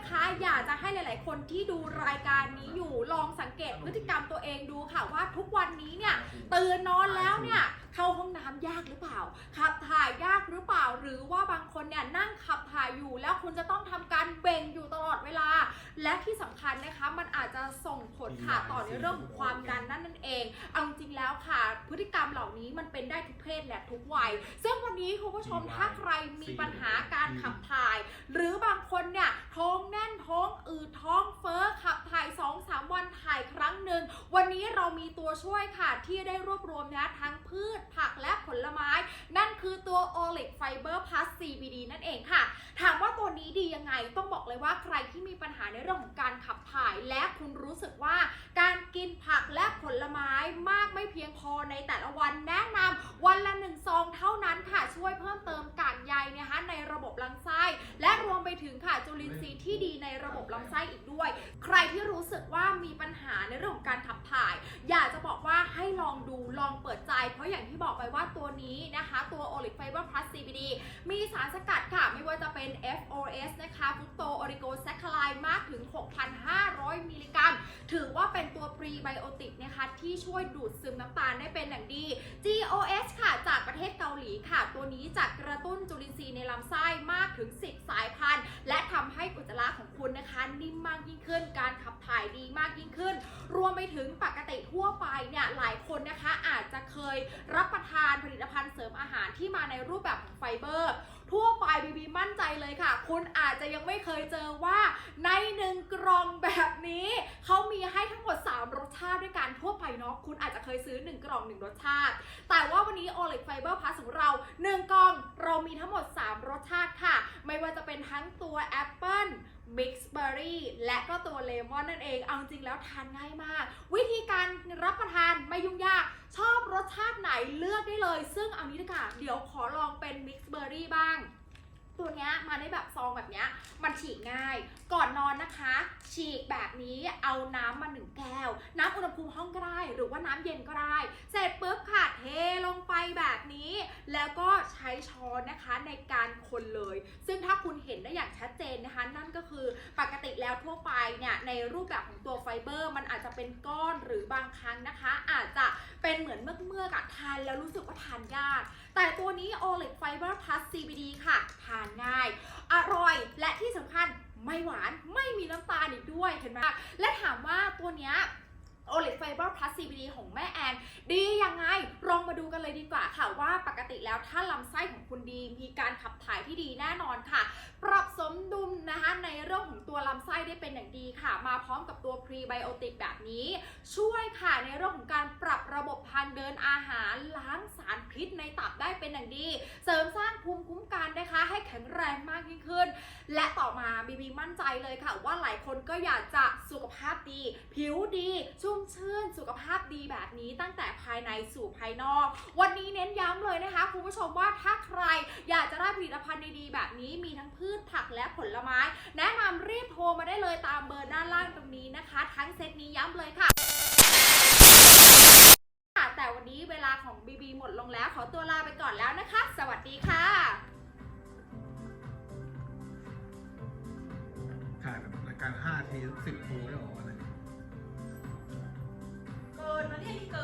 นะคะ อยากจะให้หลาย ๆ คนที่ดูรายการนี้อยู่ลองสังเกตพฤติกรรมตัวเองดูค่ะว่าทุกวันนี้เนี่ยตื่นนอนแล้วเนี่ยเข้าห้องน้ำยากหรือเปล่า ขับถ่ายยากหรือเปล่า หรือว่าบางคนเนี่ยนั่งขับถ่ายอยู่แล้วคุณจะต้องทำการเบ่งอยู่ตลอดเวลา และที่สำคัญนะคะมันอาจจะส่งผลค่ะต่อในเรื่องของความดันนั่นนั่นเอง เอาจริงๆแล้วค่ะ พฤติกรรมเหล่านี้มันเป็นได้ทุกเพศและทุกวัย ซึ่งวันนี้คุณผู้ชมถ้าใครมีปัญหาการขับถ่าย หรือบางคนเนี่ยท้องแน่นท้องอืดท้องเฟ้อขับถ่าย 2-3 วันถ่ายครั้งหนึ่ง วันนี้เรามีตัวช่วยค่ะ ที่ได้รวบรวมนะทั้งพืชผักและผลไม้ นั่นคือตัว o l i c Fiber Plus CBD นั่นเองค่ะ ถามว่าตัวนี้ดียังไงต้องบอกเลยว่าใครที่มีปัญหาในเรื่องของการขับถ่าย และคุณรู้สึกว่า การกินผักและผลไม้มากไม่เพียงพอในแต่ละวันแนะนำ บบลำไส้อีกด้วย ใครที่รู้สึกว่ามีปัญหาในเรื่องของการขับถ่าย อยากจะบอกว่าให้ลองดูลองเปิดใจ เพราะอย่างที่บอกไปว่าตัวนี้นะคะ ตัว o l i c Fiber Plus CBD มีสารสกัดค่ะ ไม่ว่าจะเป็น FOS นะคะฟุตโตโอริโกแซคคลายมากถึง 6,500 มิลลิกรัม ถือว่าเป็นตัวปรีไบโอติกนะคะที่ช่วยดูดซึมน้ำตาลได้เป็นอย่างดี GOS ตัวนี้จะกระตุ้นจุลินทรีย์ในลำไส้มากถึง 10 สายพันธุ์ และทำให้อุจจาระของคุณนะคะ นิ่มมากยิ่งขึ้น การขับถ่ายดีมากยิ่งขึ้น รวมไปถึงปกติทั่วไปเนี่ยหลายคนนะคะอาจจะเคยรับประทานผลิตภัณฑ์เสริมอาหารที่มาในรูปแบบของไฟเบอร์ ทั่วไปบีบีมั่นใจเลยค่ะ คุณอาจจะยังไม่เคยเจอว่าในหนึ่งกล่องแบบนี้เขามีให้ทั้งหมด 3 รสชาติด้วยกันทั่วไปเนาะคุณอาจจะเคยซื้อ 1 กล่อง 1 รสชาติ แต่ว่า วันนี้ o l i c Fiber Plus ของเรา 1กล่องเรามีทั้งหมด 3 รสชาติค่ะ ไม่ว่าจะเป็นทั้งตัวแอปเปิ้ลมิกซ์เบอร์รี่และก็ตัวเลมอนนั่นเอง เอาจริงแล้วทานง่ายมาก วิธีการรับประทานไม่ยุ่งยาก ชอบรสชาติไหนเลือกได้เลย ซึ่งเอานี้ดีกว่าเดี๋ยวขอลองเป็นมิกซ์เบอร์รี่บ้าง ตัวเนี้ยมาในแบบซองแบบเนี้ยมันฉีกง่าย ก่อนนอนนะคะ ฉีกแบบนี้เอาน้ำมาหนึ่งแก้ว น้ำอุณหภูมิห้องก็ได้ หรือว่าน้ำเย็นก็ได้ เสร็จปุ๊บค่ะเทลงไปแบบนี้ แล้วก็ใช้ช้อ นนะคะในการคนเลย ซึ่งถ้าคุณเห็นได้อย่างชัดเจนนะคะ นั่นก็คือปกติแล้วทั่วไปเนี่ยในรูปแบบของตัวไฟเบอร์ มันอาจจะเป็นก้อนหรือบางครั้งนะคะ อาจจะเป็นเหมือนเมื่อเมือกๆอะทานแล้วรู้สึกว่าทานยาก แต่ตัวนี้ o l i c Fiber Plus CBD ค่ะ ทานง่าย อร่อยและที่สำคัญไม่หวานไม่มีน้ำตาลอีกด้วยเห็นไหมและถามว่าตัวเนี้ย o l i c Fiber Plus CBD ของแม่แอน ดียังไงลองมาดูกันเลยดีกว่าค่ะ ว่าปกติแล้วถ้าลำไส้ของคุณดีมีการขับถ่ายที่ดีแน่นอนค่ะ ปรับสมดุลนะคะในเรื่อง ลำไส้ได้เป็นอย่างดีค่ะ มาพร้อมกับตัวพรีไบโอติกแบบนี้ ช่วยค่ะในเรื่องของการปรับระบบทางเดินอาหารล้างสารพิษในตับได้เป็นอย่างดี เสริมสร้างภูมิคุ้มกันนะคะ ให้แข็งแรงมากยิ่งขึ้น และต่อมาบีบีมั่นใจเลยค่ะ ว่าหลายคนก็อยากจะสุขภาพดี ผิวดีชุ่มชื่นสุขภาพดีแบบนี้ตั้งแต่ภายในสู่ภายนอก วันนี้เน้นย้ำเลยนะคะคุณผู้ชมว่าถ้าใครอยากจะได้ผลิตภัณฑ์ดีๆแบบนี้มีทั้งพืชผักและผลไม้ แนะนำรีบโทรมาได้เลยตามเบอร์ด้านล่างตรงนี้นะคะ ทั้งเซตนี้ย้ำเลยค่ะ แต่วันนี้เวลาของบีบีหมดลงแล้ว ขอตัวลาไปก่อนแล้วนะคะ สวัสดีค่ะถ่ายแบบรายการ5ที10โทรได้หรอวะเนี่ยเกินนะเนี่ยนี่เกิน